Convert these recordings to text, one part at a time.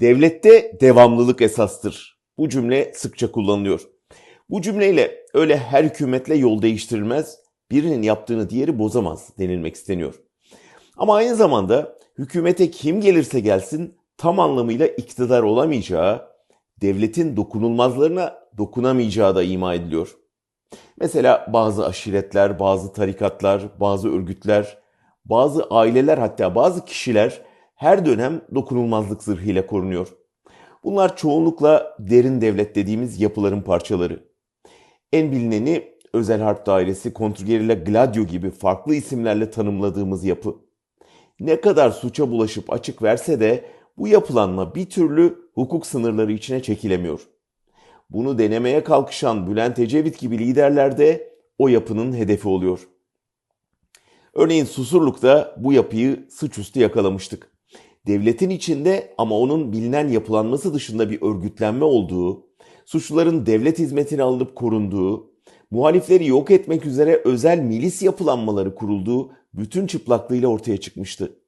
Devlette devamlılık esastır. Bu cümle sıkça kullanılıyor. Bu cümleyle öyle her hükümetle yol değiştirilmez, birinin yaptığını diğeri bozamaz denilmek isteniyor. Ama aynı zamanda hükümete kim gelirse gelsin tam anlamıyla iktidar olamayacağı, devletin dokunulmazlarına dokunamayacağı da ima ediliyor. Mesela bazı aşiretler, bazı tarikatlar, bazı örgütler, bazı aileler hatta bazı kişiler her dönem dokunulmazlık zırhıyla korunuyor. Bunlar çoğunlukla derin devlet dediğimiz yapıların parçaları. En bilineni Özel Harp Dairesi, Kontrgerilla Gladio gibi farklı isimlerle tanımladığımız yapı. Ne kadar suça bulaşıp açık verse de bu yapılanma bir türlü hukuk sınırları içine çekilemiyor. Bunu denemeye kalkışan Bülent Ecevit gibi liderler de o yapının hedefi oluyor. Örneğin Susurluk'ta bu yapıyı suçüstü yakalamıştık. Devletin içinde ama onun bilinen yapılanması dışında bir örgütlenme olduğu, suçluların devlet hizmetine alınıp korunduğu, muhalifleri yok etmek üzere özel milis yapılanmaları kurulduğu bütün çıplaklığıyla ortaya çıkmıştı.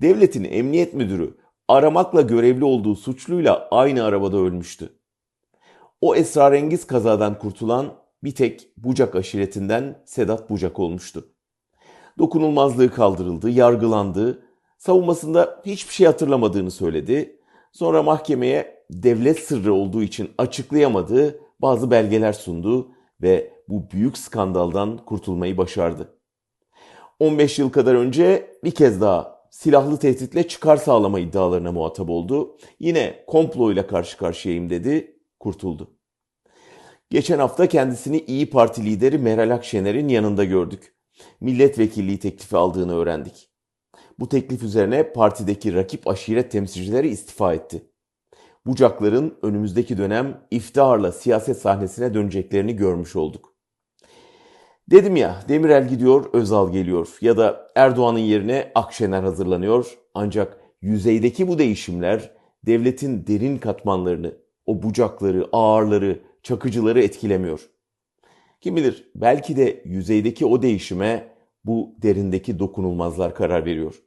Devletin emniyet müdürü aramakla görevli olduğu suçluyla aynı arabada ölmüştü. O esrarengiz kazadan kurtulan bir tek Bucak aşiretinden Sedat Bucak olmuştu. Dokunulmazlığı kaldırıldı, yargılandı, savunmasında hiçbir şey hatırlamadığını söyledi. Sonra mahkemeye devlet sırrı olduğu için açıklayamadığı bazı belgeler sundu ve bu büyük skandaldan kurtulmayı başardı. 15 yıl kadar önce bir kez daha silahlı tehditle çıkar sağlama iddialarına muhatap oldu. Yine komployla karşı karşıyayım dedi, kurtuldu. Geçen hafta kendisini İyi Parti lideri Meral Akşener'in yanında gördük. Milletvekilliği teklifi aldığını öğrendik. Bu teklif üzerine partideki rakip aşiret temsilcileri istifa etti. Bucakların önümüzdeki dönem iftiharla siyaset sahnesine döneceklerini görmüş olduk. Dedim ya Demirel gidiyor, Özal geliyor ya da Erdoğan'ın yerine Akşener hazırlanıyor. Ancak yüzeydeki bu değişimler devletin derin katmanlarını, o bucakları, ağırları, çakıcıları etkilemiyor. Kim bilir belki de yüzeydeki o değişime bu derindeki dokunulmazlar karar veriyor.